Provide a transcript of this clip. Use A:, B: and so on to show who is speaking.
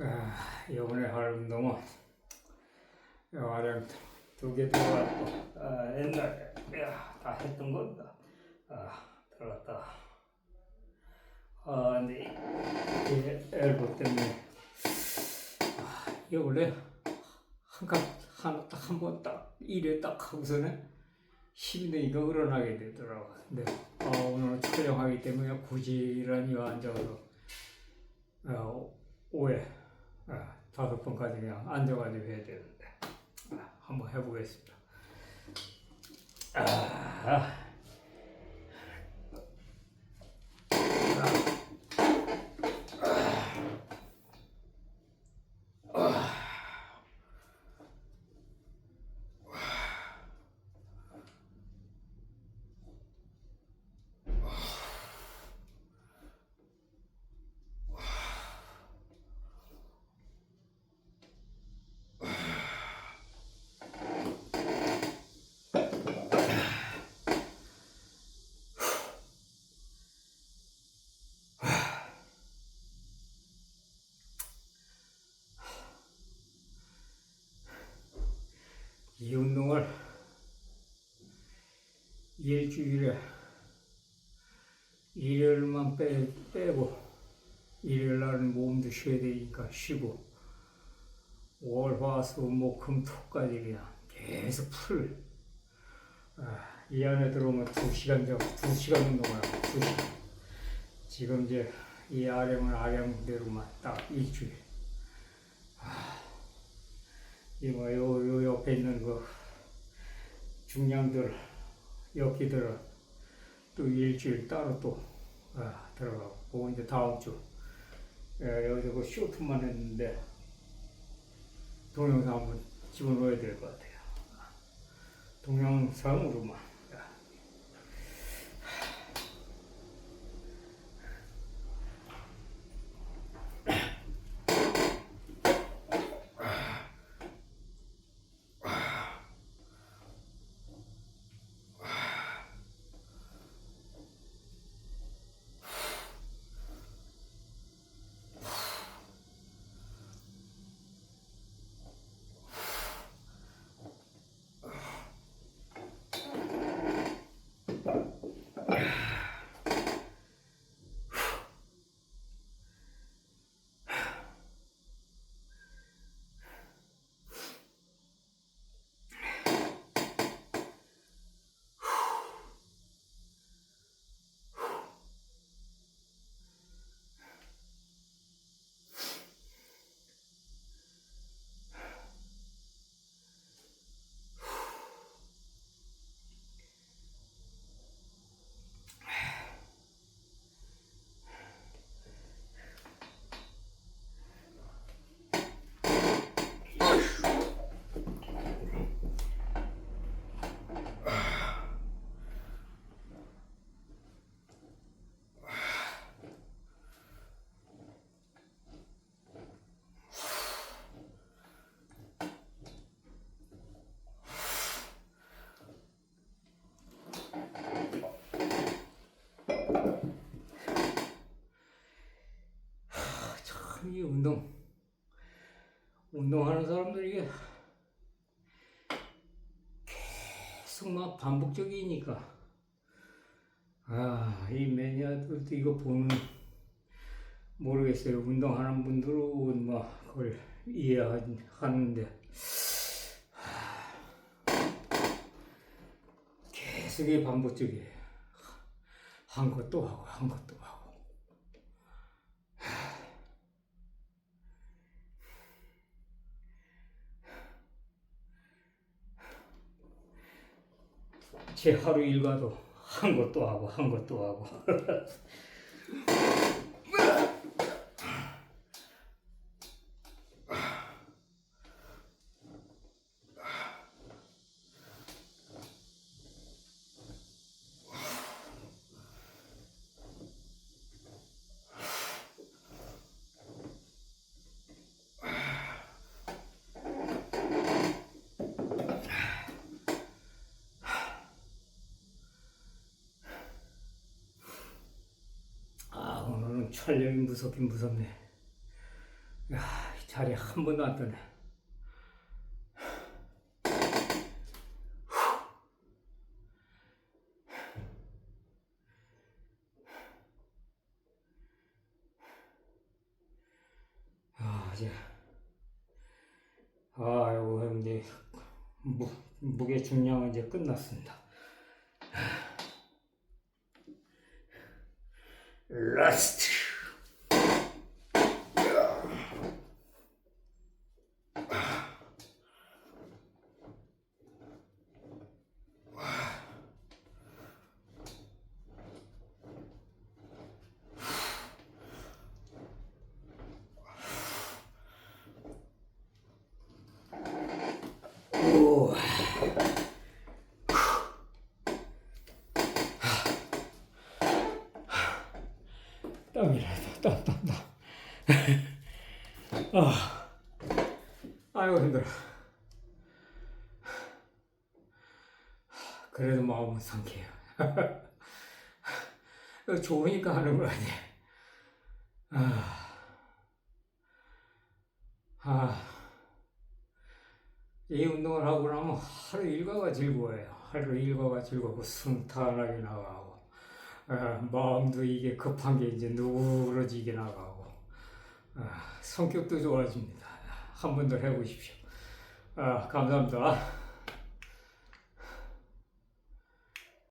A: 아, 이번에 할 운동은 아령 두개 들어갔고 아, 옛날에 야, 다 했던 거다. 아, 들어갔다. 아, 근데 이게 엘보 때문에 아, 이게 원래 한한한번 딱 일에 딱 하고서는 힘이 드니까 일어나게 되더라고. 근데 아, 오늘 촬영하기 때문에 부지런히 앉아서 어, 오해 아, 다섯 번까지 그냥 앉아가지고 해야 되는데 아, 한번 해보겠습니다. 아, 이 운동을 일주일에 일요일만 빼, 빼고 일요일 날은 몸도 쉬어야 되니까 쉬고 월, 화, 수, 목, 금, 토까지 그냥 계속 풀. 아, 이 안에 들어오면 두 시간 정, 두 시간 운동을 하고 두 시간. 지금 이제 이 아령을 아령대로만 딱 일주일. 이거 요, 요 옆에 있는 그 중량들 여기들은 또 일주일 따로 또 아, 들어가고 이제 다음 주. 예, 여기서 그 쇼트만 했는데 동영상 한번 집어넣어야 될 것 같아요. 동영상으로만 아. 참 이 운동. 운동하는 사람들 이게 계속 막 반복적이니까. 아이 매니아들도 이거 보는 모르겠어요. 운동하는 분들은 막 그걸 이해하는데. 계속 이 반복적이에요. 한 것도 하고 한 것도 하고 제 하루 일과도 한 것도 하고 한 것도 하고 아 촬영이 무섭긴 무섭네 야, 이 자리 한 번도 안 뜨네. 아, 이제. 아이고, 형님. 무, 무게 중량은 이제 끝났습니다. 라스트. 오. 땀이라도 땀, 땀, 땀. 아, 아이고 힘들어. 그래도 마음은 상쾌해요. 좋으니까 하는 거 아니에요. 아, 아, 이 운동을 하고 나면 하루 일과가 즐거워요. 하루 일과가 즐겁고 승탄하게 나가고, 아, 마음도 이게 급한 게 이제 누그러지게 나가고, 아, 성격도 좋아집니다. 한 번 더 해보십시오. 아, 감사합니다.